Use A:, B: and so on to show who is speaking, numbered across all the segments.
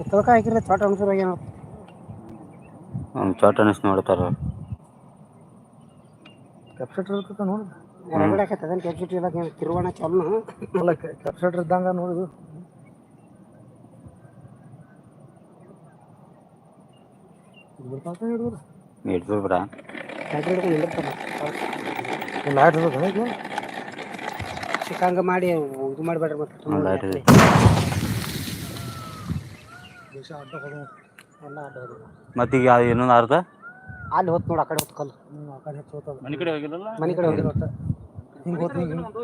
A: ಪುಸ್ತಕ ಹಾಕಿದ್ರೆ ಚೋಟ ಅನ್ಸರ್ ಏನೋ
B: ಚೋಟ ಅನಿಸ್ ನೋಡ್ತಾರ
C: ಕೆಪ್ಸೆಟ್ರ್ ಇರ್ತದ ನೋಡು.
A: ಹೊರಗಡೆ ಹಾಕತ್ತೆ ಅದನ್ನ ಕೆಪ್ಸಿಟಿ ಎಲ್ಲ ತಿರುವಣ ಚಲನ?
C: ಅಲ್ಲ ಕೆಪ್ಸೆಟ್ರ್ ಇದ್ದಂಗ ನೋಡುದು
B: ಇಡ್ದು ಬಿಡ.
C: ಲೈಟ್ ಇರ್ತದ
A: ಮಾಡಿ ಇದು ಮಾಡಬೇಡ್ರಿ ಮತ್ತೆ.
C: ದೇಶ ಅಡ್ಡ
A: ಎಲ್ಲ.
B: ಮತ್ತೀಗ ಅದು ಇನ್ನೊಂದು ಅರ್ಧ
A: ಅಲ್ಲಿ ಹೊತ್ತು ನೋಡಿ ಆ ಕಡೆ ಹೊತ್ತು ಕಲ್ಲು.
C: ಹ್ಮ್ ಆ ಕಡೆ ಹೆಚ್ಚು
D: ಮನೆ ಕಡೆ
A: ಮನೆ ಕಡೆ ಹೋಗಿಲ್ಲ
C: ಹಿಂಗ್ ಹೋತ್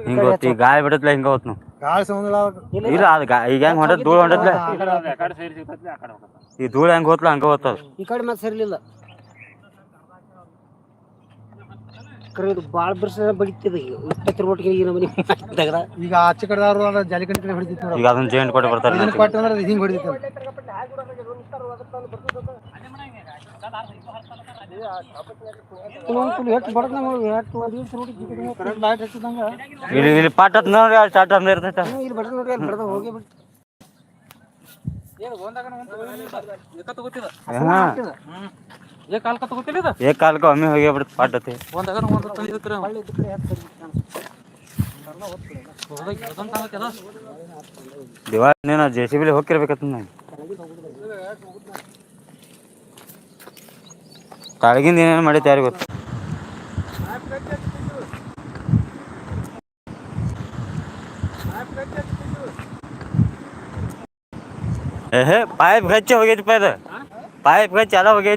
C: ಹಿಂಗ್
B: ಈಗ ಗಾಳಿ ಬಿಡತ್ಲ ಹಿಂಗ ಹೋತ್ನು
C: ಗಾಳಿ ಸಂಬಂಧ
B: ಇಲ್ಲ ಅದು ಗಾ ಈಗ ಹೆಂಗ್ ಹೊಂಟತ್ ಧೂಳು ಹೊಂಟತ್ಲೆ
D: ಆ ಕಡೆ ಸೇರಿ ಸಿಗ್ತೈತಿ ಆ ಕಡೆ ಹೋಗ್ತೈತಿ
B: ಈ ಧೂಳು ಹೆಂಗ್ ಹೋತ್ಲ ಹಂಗ ಹೋತದ
A: ಈ ಕಡೆ ಮತ್ತೆ ಸರಿಲಿಲ್ಲ. ಕರೆ ಇದು ಭಾಳ ಬಿರ್ಸ ಬಡಿತಿದ ಈಗ. ಈ ನಮನಿ ತೆಗ್ದ
C: ಈಗ ಆಚೆ ಕಡೆದವ್ರು ಜಾಲಿಕಂಡಿ ಕಡೆ ಹೊಡಿತಿತ್ತು ನೋಡು
B: ಈಗ ಅದನ್ನ ಕೊಟ್ಟು ಬರ್ತಾರೆ
C: ಇದನ್ನ ಕೊಟ್ಟು ಅಂದ್ರೆ ಹಿಂಗೆ ಹೊಡಿತಿತ್ತು.
A: ನೋಡಿ
B: ಇಲ್ಲಿ ಇಲ್ಲಿ ನೋಡ್ರಿ ಅಲ್ಲಿ ಸ್ಟಾರ್ಟ್ ಇರ್ತೈತ.
A: ಇಲ್ಲಿ ಬಡದ್ ನೋಡಿ ಅಲ್ಲಿ ಬಡದ ಹೋಗಿ ಬಿಟ್ಟು
B: ಹಾ.
D: ಏ ಏಕ ಹಾಲು ಕತ್ತಗೋತಿಲ್ಲ ಇದು
B: ಏಕ ಹಾಲ್ಕ ಒಮ್ಮೆ ಹೋಗಿ ಬಿಡುತ್ತೆ ಪಾಟತಿ ಒಂದಾಗ
D: ಒಂದು ತಂದಿದ್ರ
B: ದಿವಾನ ಜೆ ಸಿ ಬಿಲಿ ಹೋಗಿರ್ಬೇಕತ್ತ ನಾನು ತಾಳಗಿಂದ ಏನೇನು ಮಾಡೈತೆ ಯಾರಿಗೆ ಗೊತ್ತು पाइप गच्चे हो गए पैर पाइप गए चाला हो गए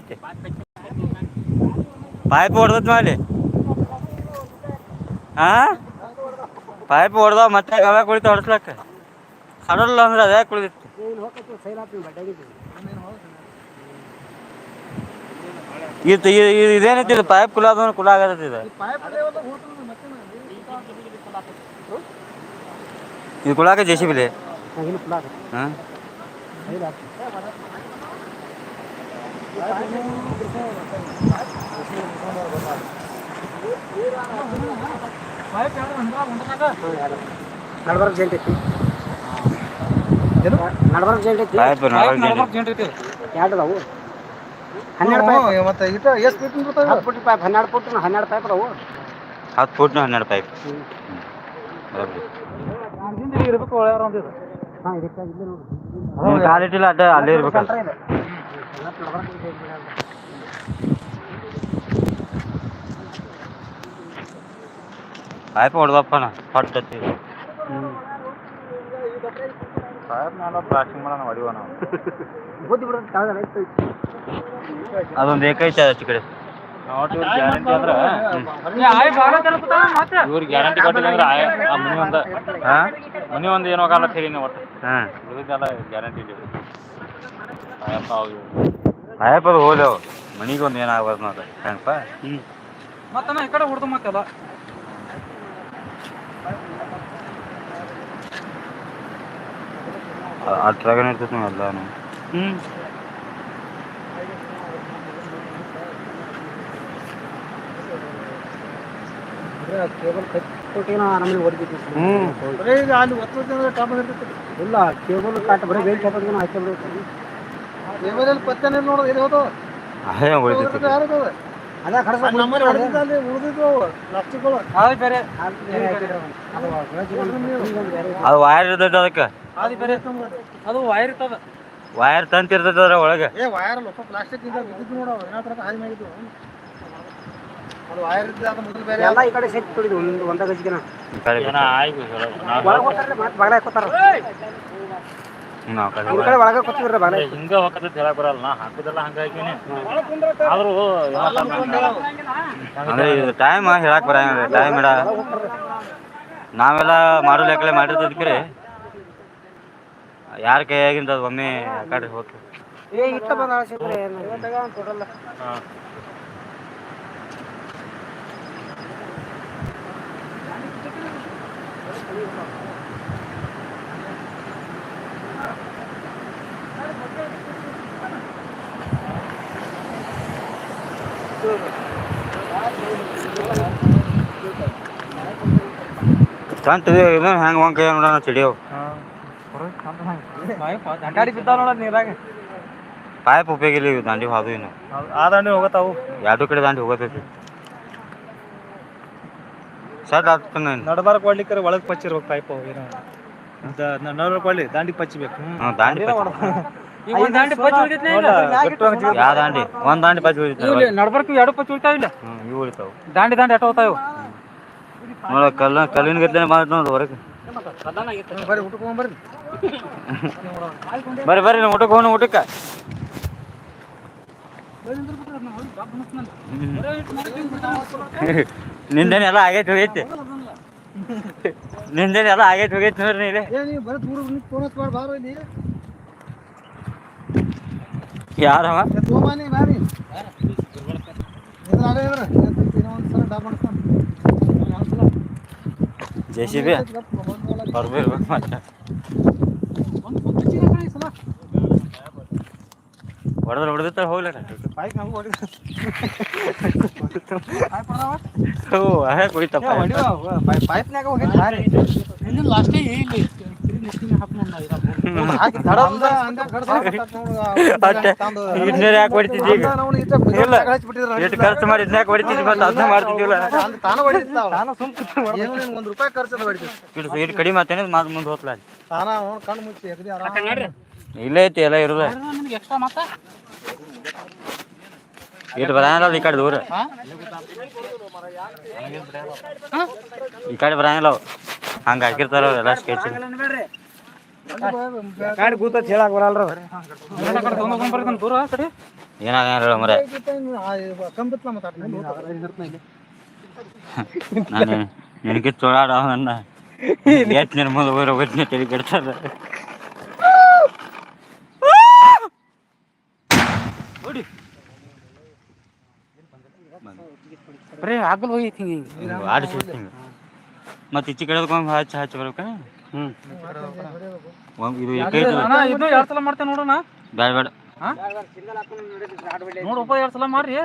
B: ಪೈಪ್ ಹೊಡೆದತ್ ಮಾಡಿ. ಹಾ ಪೈಪ್ ಹೊಡೆದವ ಮತ್ತೆ ಯಾವಾಗ ಕುಳಿತು ಹೊಡ್ಸ್ಲಕ್ಕ. ಹಡಲ್ಲ ಅಂದ್ರೆ ಅದೇ ಕುಳಿದಿತ್ತು ಇದು ಇದೇನೈತಿ ಇದು ಪೈಪ್ ಕುಲ ಅಂದ್ರೆ ಕುಲ ಆಗತ್ತೆ ಇದು? ಇದು ಕುಳಾಕ ಜೆ ಸಿ ಹಾಂ?
A: ನಡ್ಬರ್ಕ್ ಜಂಟ್ ಐತಿ ನಡ್ಬರ್ಕ್ ಜಂಟ್ ಐತಿ
B: ಪಾइप ನಡವಳಿಕೆ
D: ಜಂಟ್ ಐತಿ
A: ಎರಡು ಅದಾವು ಹನ್ನೆರಡು ಪೈಪ್
C: ಹ್ಞೂ, ಮತ್ತೆ ಇಟ ಎಷ್ಟು ಫೀಟ್ ಬರ್ತಾವೆ
A: ಹತ್ತು ಫುಟ್ ಪೈಪ್ ಹನ್ನೆರಡು ಫುಟ್ ಹನ್ನೆರಡು ಪೈಪ್ ಅದಾವು
B: ಹತ್ತು ಫುಟ್ನು ಹನ್ನೆರಡು ಪೈಪ್
A: ಹ್ಮ್.
B: ಬರೋಬ್ಬರಿ
D: ಇರ್ಬೇಕು ಒಳ್ಳೆಯವ್ರು ಅಂತಿದ್ರು
A: ಹಾಂ ಇದಕ್ಕೆ ಇಲ್ಲೇ ನೋಡಿ
B: ನೀನು ಕಾಲಿಟ್ಟಿಲ್ಲ ಅಡ್ಡ ಅಲ್ಲೇ ಇರ್ಬೇಕಲ್ಲ
A: ಸೆಂಟ್ರ್ ಇದೆ ಎಲ್ಲ ನಡ್ಬರ್ಕ್ ಇದೆ ಇಲ್ಲಿ ಅಂತ.
B: ಪಾइप ಹೊಡೆದಪ್ಪ ನಾ ಪಟ್ಟತಿ ಪ್ಲಾಸ್ಟಿಕ್ ಮಾಡೋಣ ಹೊಡಿವ ನಾವು
A: ಬುದ್ಧಿ ಬಿಡೋದು ಕೆಳಗೆ ಐತೆ
B: ಅದೊಂದು ಏಕೈತೆ ಆಚೆ ಕಡೆ
D: ಗ್ಯಾರಂಟಿ ಅಂದ್ರ ಇವ್ರ ಗ್ಯಾರಂಟಿ ಕೊಟ್ಟಿಲ್ಲ ಅಂದ್ರೆ ಆಯ್- ಆ ಮನಿ ಒಂದ
B: ಹಾಂ
D: ಮನಿ ಒಂದ್ ಏನೋ ಆಗಲ್ಲ ಹೇಳಿ ನೀವು ಒಟ್ಟು
B: ಹಾಂ
D: ಉಳಿದೆಲ್ಲ ಗ್ಯಾರಂಟಿ ಇಲ್ಲ ಆಯಪ್ಪ ಅವು ಇವು.
B: ಪಾइप ಅದು ಹೋದೆವು. ಮನಿಗೆ ಒಂದು ಏನಾಗ್ಬಾರ್ದು ನೋಡ್ರಿ ಹೆಂಗಪ್ಪ?
D: ಮತ್ತೆ ಈ ಕಡೆ ಹೊಡ್ದು ಮತ್ತೆಲ್ಲ
B: ಅಟ್ರಾಗನೇ ಇರ್ತೈತಿ ನೀವು ಎಲ್ಲಾನು.
D: ಹ್ಮ್.
A: ಕೇಬಲ್ ಕಟ್ಟಿನ ನಮಗೆ ಹೊಡೆದಿದ್ದೀವಿ
B: ಹ್ಞೂ
C: ಬರೀ ಈಗ ಅಲ್ಲಿ ಒತ್ತುತ್ತೆ ಅಂದ್ರೆ
A: ಇಲ್ಲ ಕೇಬಲ್ ಕಾಟ ಬರೀ ಬೇಲ್ ಚಾಪದ ಹಾಕಿ ಬಿಡುತ್ತೆ
C: ಪತ್ತನೇ ನೋಡೋದು
B: ಅದೇ ಉಳಿತೈತಿ
C: ಯಾರು ಅದಾವೆ?
A: ಅದ. ಕಡಸ
C: ಅಲ್ಲಿ ನಮ್ಮಲ್ಲಿ ಹೊಡೆದಿದ್ದ ಅಲ್ಲಿ ಉಳಿದಿದ್ದು. ಪ್ಲಾಸ್ಟಿಕ್ಗಳು.
D: ಅದು ಬೇರೆ.
B: ಅದು ವೈರ್ ಇರ್ತೈತೆ ಅದಕ್ಕೆ.
D: ಅದು ಬೇರೆ. ಅದು ವೈರ್ ಇರ್ತದ.
B: ವೈರ್ ತಂತಿ ಇರ್ತೈತೆ ಅದ್ರ ಒಳಗೆ.
C: ಏ ವೈರ್ ಲೋಪ ಪ್ಲಾಸ್ಟಿಕ್ ಇಂದ ಬಿದ್ದಿದ್ದು ನೋಡವು ಏನೋ ತರ ಹಾದಿ ಮಾಡಿದ್ದು. ಅದು ವೈರ್ ಇದ್ದ ಅದು ಮೊದಲು ಬೇರೆ.
A: ಎಲ್ಲ ಈ ಕಡೆ ಒಂದು
D: ಆಯ್ತು
A: ಮತ್ತೆ ಹಾಕೋತಾರ
B: ಕಡೆ
A: ಒಳಗೆ ಕೂತಿದ್ರೆ
D: ಹಿಂಗ ಹೋಗತ್ತ ಹೇಳಕ್ ಬರಲ್ಲ ನಾ ಹಾಕಿನಿ ಆದ್ರೂ
B: ಅಂದ್ರೆ ಇದು ಟೈಮ್ ಹೇಳಕ್ ಬರ ಟೈಮ್ ಇಡ. ನಾವೆಲ್ಲ ಮಾಡೋ ಲೆಕ್ಕಲೆ ಮಾಡಿರ್ತದಕ್ರಿ ಯಾರ ಕೈಯಾಗಿಂದ ಅದು ಒಮ್ಮೆ ಕಡೆ ಹೋಗ್ತದೆ
A: ಏ ಇತ್ತ ಬಂದ ಅಳಿಸಿದ್ರೆ ಕೊಡಲ್ಲ
B: ತಂತ ಇದು ಹೆಂಗೆ ಒಂದ್ ನೋಡೋಣ ಚಿಡಿಯವ್
C: ಗಾಡಿ ಬಿದ್ದಾವ ನೋಡ ನೀರಾಗ
B: ಪಾಯಪ್ ಉಪಯೋಗ ಇಲ್ಲ ಇವು ದಾಂಡಿ ಹಾದು ಇನ್ನು.
C: ಆ ದಾಂಡಿ ಹೋಗತ್ತಾವು.
B: ಎರಡು ಕಡೆ ದಾಂಡಿ ಹೋಗತೈತಿ ಸಟ್ ಆಗ್ತಾನೆ
C: ನಡಬಾರ ಕೊಡ್ಲಿಕ್ಕೆ ಒಳಗ್ ಪಚ್ಚಿರ್ಬೇಕು ಪೈಪ್ ಏನೋ. ಕೊಡ್ಲಿ ದಾಂಡಿ ಪಚ್ಚಬೇಕು
B: ಹ್ಞೂ ದಾಂಡಿ
C: ದಾಂಡಿ ಪಚ್ಚಿ
B: ಯಾವ ದಾಂಡಿ? ಒಂದ್ ದಾಂಡಿ ಪಚ್ಚಿ
C: ನಡ್ಬರ್ಕು ಎರಡು ಪಚ್ಚಿ ಉಳಿತಾವ ಇಲ್ಲ?
B: ಇವು ಉಳಿತಾವ.
C: ದಾಂಡಿ ದಾಂಡಿ ಎಟ್ಟು ಹೋಗ್ತಾವ
B: ನೋಡ ಕಲ್ಲ ಕಲ್ಲಿನ ಗತ್ಲೆ ಮಾಡಿ ನೋಡ್ರಿ ಹೊರಗೆ.
C: ಬರ್ರಿ ಊಟಕ್ಕೆ ಬರ್ರಿ.
B: ಬರ್ರಿ ಬರ್ರಿ ನಾವು ಊಟಕ್ಕೆ ಹೋಗೋಣ ಊಟಕ್ಕೆ. ನಿಂದೇನೆ ಎಲ್ಲ ಆಗೈತೆ ಹೋಗೈತಿ. ನಿಂದೇನೆ ಎಲ್ಲ ಆಗೈತೆ ಹೋಗೈತಿ ನೋಡ್ರಿ
C: ನೀವು
B: ಯಾರವ?
C: ತೋಮಾನಿ ಬಾರಿ ಇದ್ರ? ಸಲ ಡಾಬ್
B: ಜೆ ಸಿ ಬಿ ಬರ್ಬೇಕು ಮತ್ತೆ ಹೊಡೆದ್ರೆ ಹೊಡೆದಿತ್ತ
C: ಹೊಡಿ
B: ಓ ಅದೇ ಕುಡಿತಪ್ಪ
C: ಪೈಪ್ನಾಗ ಹೋಗಿ ಅಂದ ಗಡ್ಸ
B: ಅಷ್ಟೇ ಯಾಕೆ ಹೊಡಿತಿದ್ದಿ ಈಗ ಇಲ್ಲ. ಎಷ್ಟು ಖರ್ಚು ಮಾಡಿ ಇದನ್ನ ಯಾಕೆ ಮತ್ತೆ ಅದನ್ನ
C: ಹೊಡಿತೀವಿ
B: ಇಟ್ಟು ಇಟ್ಟು ಕಡಿಮೆ ಮಾತೇನೆ ಮಾತು ಮುಂದೆ
C: ಹೋತ್ಲ
B: ಇಲ್ಲೇ ಐತಿ, ಎಲ್ಲ ಇರೋದ ಇಟ್ಟು ಬರಂಗಿಲ್ಲ ಈ ಕಡೆ ದೂರ ಈ ಕಡೆ ಬರಂಗಿಲ್ಲ ಹಂಗೆ ಹಾಕಿರ್ತಾರ ಅವ್ರು ಎಲ್ಲ ಸ್ಕೆಚ್
C: ಗಾಡಿ ಕೂತ ಹೇಳಕ್ ಬರಲ್ರ.
B: ದೂರ ಮರೆ
C: ಕಂಬಿತ್ಲ ಮತ್ತೆ
B: ನಾನು ನಿನಗೆ ಚೋಳಾಡ ನನ್ನ ಎಷ್ಟು ನಿನ್ ಮುಂದೆ ಹೋಗಿರೋ ಒಟ್ಟಿನ ತಲೆ ಕೆಡ್ತದ
A: ಬರೀ ಆಗಲ್ ಹೋಗಿ
B: ಆಡಿಸಿ ಮತ್ತೆ ಈಚೆ ಕಡೆ ಹಚ್ಚಿ ಹಚ್ಚಿ ಹಚ್ಚಿ ಬರ್ಬೇಕ?
A: ಹ್ಞೂ
B: ಒಂದ್ ಇದು
C: ಇನ್ನೂ ಎರಡ್ ಸಲ ಮಾಡ್ತೇನೆ ನೋಡೋಣ
B: ಬೇಡ ಬೇಡ
C: ನೋಡಪ್ಪ ಎರಡು ಸಲ ಮಾಡ್ರಿ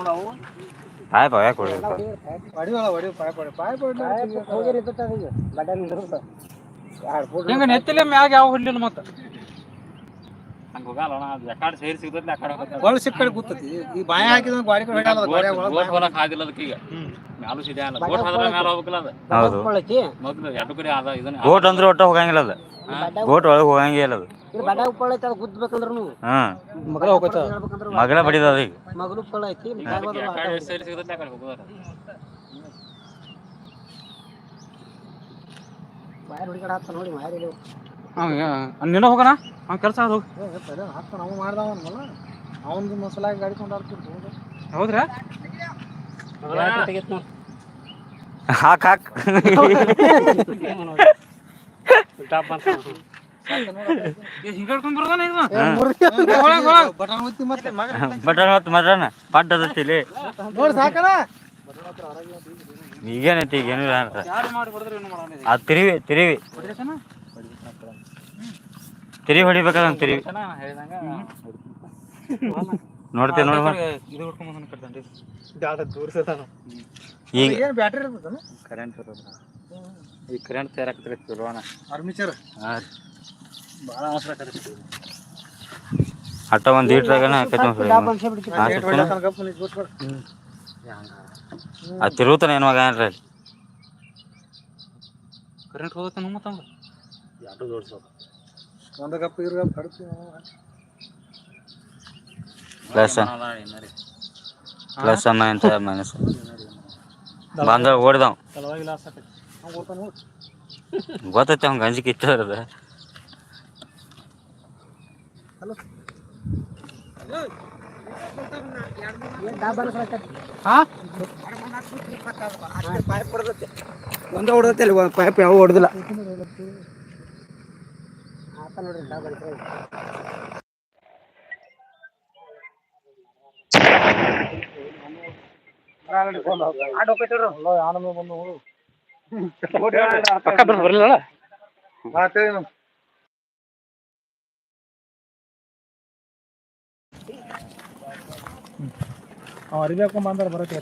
C: ನಾವು ಪಾಯ್ ಪಾಯ್
A: ಫೋಟ್
C: ಹಿಂಗ ನೆತ್ತಿಲೆ ಮ್ಯಾಗ ಯಾವ ಹುಡ್ಲಿಲ್ಲ ಮತ್ತೆ.
D: ಹಂಗ ಹೋಗಲ್ಲ ಅದು ಯಾಕಡೆ ಸೇರಿ ಸಿಗ್ತೈತಿ ಆ ಕಡೆ ಹೋಗ್ತೈತಿ.
C: ಒಳ ಸಿಕ್ಕ ಕಡೆ ಕೂತತಿ. ಈ ಬಾಯ ಹಾಕಿದ ಗಾಡಿ ಕಡೆ ಹೊಡ್ಯಾಲ ಗಾಡಿ
D: ಬೋಟ್ ಹೊಲಕ್ ಆಗಿಲ್ಲ ಅದಕ್ಕೆ ಈಗ ಮ್ಯಾಲು ಸಿದೆ ಅಲ್ಲ. ಬೋಟ್ ಹೋದ್ರೆ ಮ್ಯಾಲ ಹೋಗ್ಬೇಕಲ್ಲ ಅದು.
B: ಹೌದು.
A: ಉಪ್ಪಳೈತಿ
D: ಮೊದ್ಲು ಎರಡು ಕಡೆ ಅದ ಇದನ್ನ
B: ಬೋಟ್ ಅಂದ್ರೆ ಒಟ್ಟ ಹೋಗಂಗಿಲ್ಲ ಅದು. ಬೋಟ್ ಒಳಗೆ ಹೋಗಂಗಿಲ್ಲ ಅದು.
A: ಇದು ಬಡ ಉಪ್ಪಳೈತಿ ಅದು ಗುದ್ದಬೇಕಂದ್ರೂ
B: ಹ್ಮ್
C: ಮಗಳ ಹೋಗತ್ತ
A: ಹೇಳ್ಬೇಕಂದ್ರ
B: ಮಗಳ ಬಡಿದ ಅದು ಈಗ.
A: ಮಗಲು ಉಪ್ಪಳ ಐತಿ
D: ಸೇರಿ ಸಿಗ್ತೈತಿ ಹೋಗೋದಾರ
A: ಬಾಯರ್ ಹುಡುಗಾಡ ನೋಡಿ ನೋಡಿ ಮಾರಿ
C: ನೀನು ಹೋಗೋಣ? ಅವ್ನ ಕೆಲಸ ಹೋಗಿ. ಹಾಕ್ತಾನ ಅವ ಮಾಡ್ದವನಲ್ಲ ಅವನದು ಮಸಲಾಗಿ ಗಾಡಿ ಕೊಂಡು ಹಾಕ್ತಿರ್ಬೋದು ಹೌದ್ರಾ?
B: ಹಾಕ್ ಹಾಕ್.
C: ಬಟನ್ ಒತ್ತಿ ಮತ್ತೆ.
B: ಬಟನ್ ಹೊತ್ತು ಮಟನ್ ಪಡ್ಡ ಅದತ್ತಿಲಿ ಈಗೇನೈತಿ ಈಗ ಏನಿಲ್ಲ ಅಂತ.
C: ಯಾರು ಮಾಡಿ ಹೊಡೆದ್ರೆ ಏನು ಮಾಡೋಣ?
B: ಅದು ತಿರುವಿ ತಿರುವಿ. ತಿರುವಿ ಹೊಡಿಬೇಕಾದ ತಿರುವಿ ನೋಡ್ತೇವೆ ನೋಡುವ ಈಗ
C: ಏನು ಬ್ಯಾಟ್ರಿ
B: ಕರೆಂಟ್ ಈ ಕರೆಂಟ್ ತಯಾರಾಕತ್ರಿ ಚಲೋ ಅಣ್ಣ.
C: ಆರ್ಮಿಚರ್
B: ಹಾಂ
C: ಭಾಳ ಅವಸರ ಕರೆಕ್ಟ್
B: ಅಟ್ಟ ಒಂದು ಲೀಟ್ರಾಗನ ಆಕೈತಿ ಅದು ತಿರುಗುತ್ತಾನೆ ಏನು ಮಗ ಏನ್ರಿ
C: ಕರೆಂಟ್ ಹೋಗುತ್ತೆ ನಮ್ಮ ತಂಗ ಎರಡು ಒಂದು ಗಪ್ಪ ಇರು ಗಪ್ಪ ಕಡ್ತೀವಿ
B: ಪ್ಲಸ್ ಪ್ಲಸ್ ಮೈನಸ್ ಮೈನಸ್ ಬಂದ ಓಡ್ದಾವ್
C: ಸಲುವಾಗಿ ಲಾಸ್ ಆಕೈತಿ ಅವ್ನು ಓದ್ತಾನೆ ಹೋಗ್.
B: ಗೊತ್ತೈತಿ ಅವ್ನ ಗಂಜಿಗೆ ಇತ್ತು ಇರೋದು
A: ಒಂದ ಹೊಡೆದತ್ತೆ ಅಲ್ಲಿ ಪೈಪ್ ಯಾವ ಹೊಡೆದಿಲ್ಲ ನೋಡ್ರಿ ಡಾಬಲ್ ಪಕ್ಕ ಬರಲಿಲ್ಲ
C: ಮಾತೇನು ಅವ್ ಅರಿಬೇಕು ಬಂದಾರ ಬರತ್ತೆ